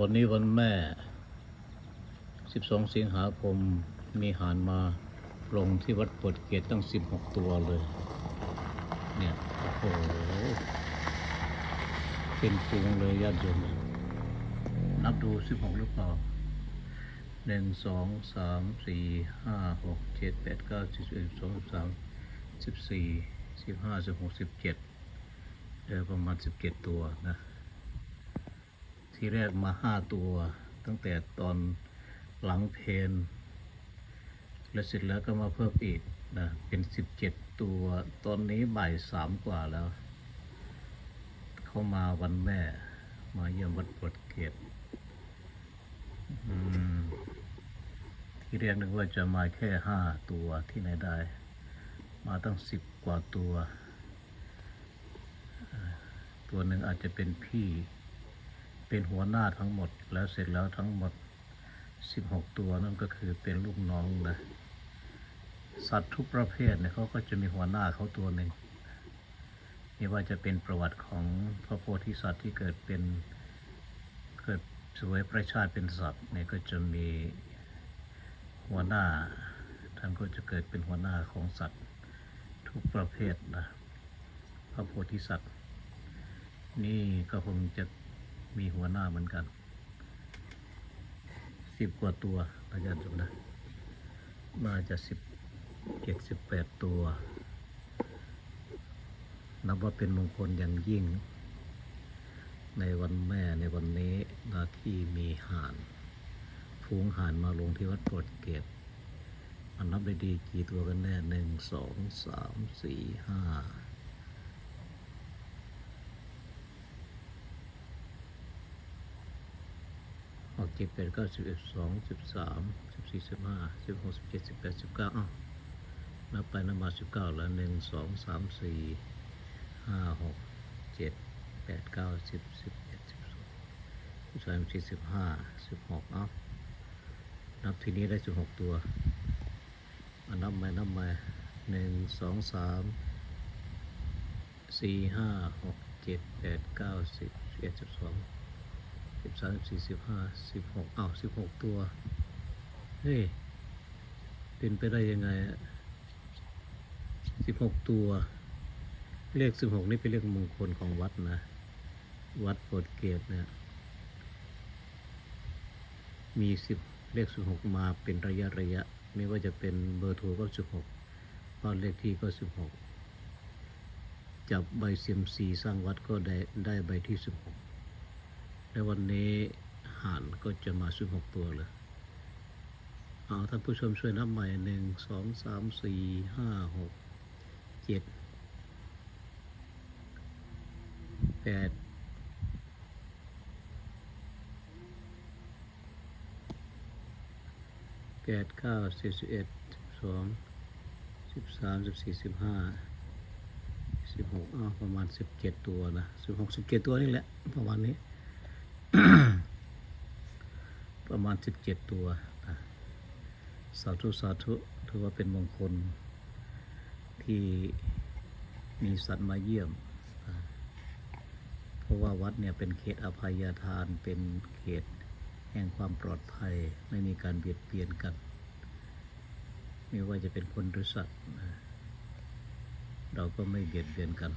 วันนี้วันแม่ 12 สิงหาคม มีหานมาลงที่วัดปวดเกตตั้ง 16 ตัวเลย เนี่ย โอ้โห เป็นฟูงเลยญาติโยมนับดู 16 หรือเปล่าหนึ่งสองสามสี่ห้าหกเจ็ดแปดเก้าสิบเอ็ดสิบสองสิบสามสิบสี่สิบห้าสิบหกสิบเจ็ดเออประมาณสิบเจ็ดตัวนะ ที่แรกมาห้าตัว ตั้งแต่ตอนหลังเพนแล้วเสร็จแล้วก็มาเพิ่มอีกนะเป็นสิบเจ็ดตัวตอนนี้บ่ายสามกว่าแล้ว เข้ามาวันแม่ มาเยี่ยมวัดปวดเกตที่เรียกนึกว่าจะมาแค่ห้าตัวที่ไหนได้ มาตั้งสิบกว่าตัว ตัวหนึ่งอาจจะเป็นพี่ เป็นหัวหน้าทั้งหมด แล้วเสร็จแล้วทั้งหมดสิบหกตัวนั่นก็คือเป็นลูกน้องนะสัตว์ทุกประเภทเนี่ยเขาก็จะมีหัวหน้าเขาตัวหนึ่งไม่ว่าจะเป็นประวัติของพระโพธิสัตว์ที่เกิดเป็นเกิดสวยประชาติเป็นสัตว์เนี่ยก็จะมีหัวหน้า ท่านก็จะเกิดเป็นหัวหน้าของสัตว์ทุกประเภทนะพระโพธิสัตว์ นี่ก็คงจะ มีหัวหน้าเหมือนกันสิบกว่าตัวอาจารย์จำนะน่าจะสิบเจ็ดสิบแปดตัว นับว่าเป็นมงคลอย่างยิ่ง ในวันแม่ในวันนี้นาที่มีห่านฟูงห่านมาลงที่วัดโปรดเกตมันนับได้ดีกี่ตัวกันแน่หนึ่งสองสามสี่ห้า กเจ็ดแปดเก้าสิบเอ็ดสองสิบสามสิบสี่สิบห้าสิบหกสิบเจ็ดสิบแปดสิบเก้าอ้าวนับไปนับมาสิบเก้าแล้วหนึ่งสองสามสี่ห้าหกเจ็ดแปดเก้าสิบสิบเอ็ดสิบสองสิบสามสิบสี่สิบห้าสิบหกอ้านับทีนี้ได้สิบหกตัวอันนับมานับมาหนึ่งสองสามสี่ห้าหกเจ็ดแปดเก้าสิบสิบเอ็ดสิบสอง สิบสามสิบสี่สิบห้าสิบหกอ้าวสิบหกตัวเฮ้ยเป็นไปได้ยังไงสิบหกตัว เลขสิบหกนี่เป็นเลขมงคลของวัดนะ วัดโปรดเกตเนี่ยมีสิบเลขสิบหกมาเป็นระยะระยะ ไม่ว่าจะเป็นเบอร์โทรก็สิบหกบ้านเลขที่ก็สิบหกจับใบเซียมซีสร้างวัดก็ได้ได้ใบที่สิบหก และวันนี้ห่านก็จะมาสิบหกตัวเลยเอาท่านผู้ชมช่วยนับใหม่หนึ่งสองสามสี่ห้าหกเจ็ดแปดแปดเก้าสิบสิบเอ็ดสิบสองสิบสามสิบสี่สิบห้าสิบหกอ้าประมาณสิบเจ็ดตัวนะสิบหกสิบเจ็ดตัวนี่แหละประมาณนี้ ประมาณสิบเจ็ดตัวสาธุสาธุถือว่าเป็นมงคล ที่มีสัตว์มาเยี่ยม เพราะว่าวัดเนี่ยเป็นเขตอภัยทานเป็นเขตแห่งความปลอดภัยไม่มีการเบียดเบียนกัน ไม่ว่าจะเป็นคนหรือสัตว์ เราก็ไม่เบียดเบียนกัน